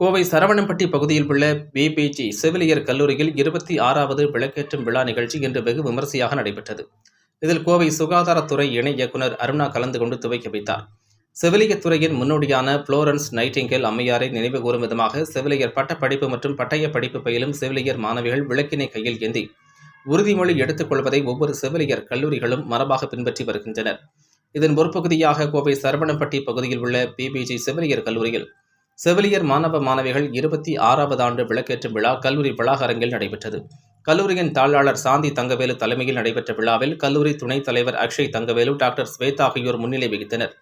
கோவை சரவணம்பட்டி பகுதியில் உள்ள பிபிஜி செவிலியர் கல்லூரியில் இருபத்தி ஆறாவது விளக்கேற்றும் விழா நிகழ்ச்சி இன்று வெகு விமரிசையாக நடைபெற்றது. இதில் கோவை சுகாதாரத்துறை இணை இயக்குனர் அருணா கலந்து கொண்டு துவக்கி வைத்தார். செவிலியர் துறையின் முன்னோடியான புளோரன்ஸ் நைட்டிங்கேல் அம்மையாரை நினைவு கூறும் விதமாக செவிலியர் பட்டப்படிப்பு மற்றும் பட்டய படிப்பு பயிலும் செவிலியர் மாணவிகள் விளக்கினை கையில் ஏந்தி உறுதிமொழி எடுத்துக் கொள்வதை ஒவ்வொரு செவிலியர் கல்லூரிகளும் மரபாக பின்பற்றி வருகின்றனர். இதன் ஒரு பகுதியாக கோவை சரவணம்பட்டி பகுதியில் உள்ள பிபிஜி செவிலியர் கல்லூரியில் செவிலியர் மாணவ மாணவிகள் இருபத்தி ஆறாவது ஆண்டு விளக்கேற்றும் விழா கல்லூரி வளாகரங்கில் நடைபெற்றது. கல்லூரியின் தாளாளர் சாந்தி தங்கவேலு தலைமையில் நடைபெற்ற விழாவில் கல்லூரி துணைத் தலைவர் அக்ஷய் தங்கவேலு டாக்டர் ஸ்வேதா ஆகியோர் முன்னிலை வகித்தனர்.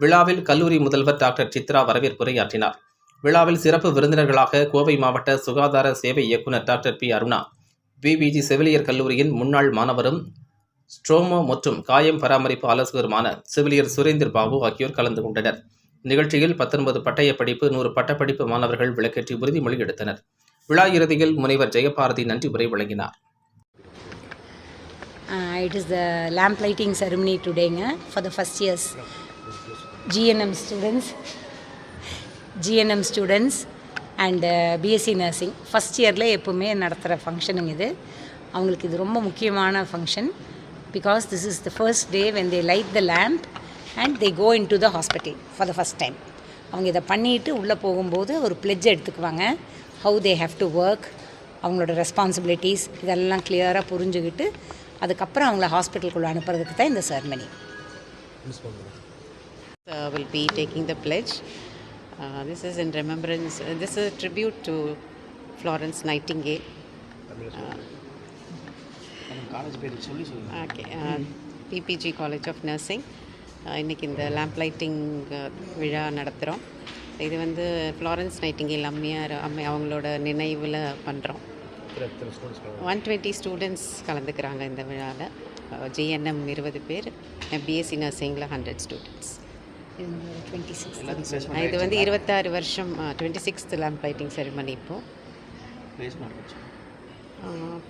விழாவில் கல்லூரி முதல்வர் டாக்டர் சித்ரா வரவேற்புரையாற்றினார். விழாவில் சிறப்பு விருந்தினர்களாக கோவை மாவட்ட சுகாதார சேவை இயக்குநர் டாக்டர் பி. அருணா பிபிஜி செவிலியர் கல்லூரியின் முன்னாள் மாணவரும் ஸ்ட்ரோமோ மற்றும் காயம் பராமரிப்பு ஆலோசகருமான செவிலியர் சுரேந்தர் பாபு ஆகியோர் கலந்து கொண்டனர். நிகழ்ச்சியில் பத்தொன்பது பட்டய படிப்பு நூறு பட்டப்படிப்பு மாணவர்கள் விளக்கேற்றி உறுதிமொழி எடுத்தனர். விழா இறுதியில் முனைவர் ஜெயபாரதி நன்றி உரை வழங்கினார். It is the lamp lighting ceremony டுடேங்க for the first years GNM students GNM students and BSc nursing first இயரில் எப்போவுமே நடத்துகிற ஃபங்க்ஷனுங்க இது. அவங்களுக்கு இது ரொம்ப முக்கியமான function because this is the first day when they light the lamp and they go in to the hospital for the first time அவங்க இதை பண்ணிட்டு உள்ளே போகும்போது ஒரு பிளெட்ஜ் எடுத்துக்குவாங்க. How they have to work அவங்களோட ரெஸ்பான்சிபிலிட்டிஸ் இதெல்லாம் கிளியராக புரிஞ்சுக்கிட்டு அதுக்கப்புறம் அவங்கள ஹாஸ்பிட்டலுக்குள்ளே அனுப்புறதுக்கு தான் இந்த ceremony will be taking the pledge. Uh, this is in remembrance, uh, this is a tribute to Florence Nightingale. Okay PPG college of nursing இன்றைக்கி இந்த லேம்ப் லைட்டிங் விழா நடத்துகிறோம் இது வந்து ஃப்ளாரன்ஸ் நைட்டிங்கேல் அம்மையார் அம்மை அவங்களோட நினைவில் பண்ணுறோம் ஒன் டுவெண்ட்டி ஸ்டூடெண்ட்ஸ் கலந்துக்கிறாங்க இந்த விழாவில் ஜிஎன்எம் இருபது பேர் பிஎஸ்சி நர்சிங்கில் ஹண்ட்ரட் ஸ்டூடெண்ட்ஸ் டுவெண்ட்டி சிக்ஸ் இது வந்து இருபத்தாறு வருஷம் twenty sixth lamp lighting ceremony இப்போது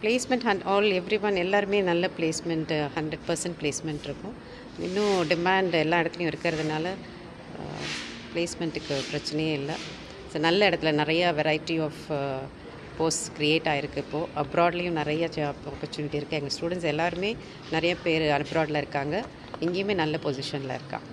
placement hunt all every one எல்லாருமே நல்ல பிளேஸ்மெண்ட் ஹண்ட்ரட் பர்சன்ட் பிளேஸ்மெண்ட் இருக்கும். இன்னும் டிமாண்ட் எல்லா இடத்துலையும் இருக்கிறதுனால பிளேஸ்மெண்ட்டுக்கு பிரச்சனையே இல்லை. ஸோ நல்ல இடத்துல நிறையா வெரைட்டி ஆஃப் போஸ்ட் க்ரியேட் ஆகிருக்கு இப்போது அப்ராட்லேயும் நிறைய ஜாப் ஆப்பர்ச்சுனிட்டி இருக்குது எங்கள் ஸ்டூடெண்ட்ஸ் எல்லாருமே நிறைய பேர் அப்ராடில் இருக்காங்க. இங்கேயுமே நல்ல பொசிஷனில் இருக்காங்க.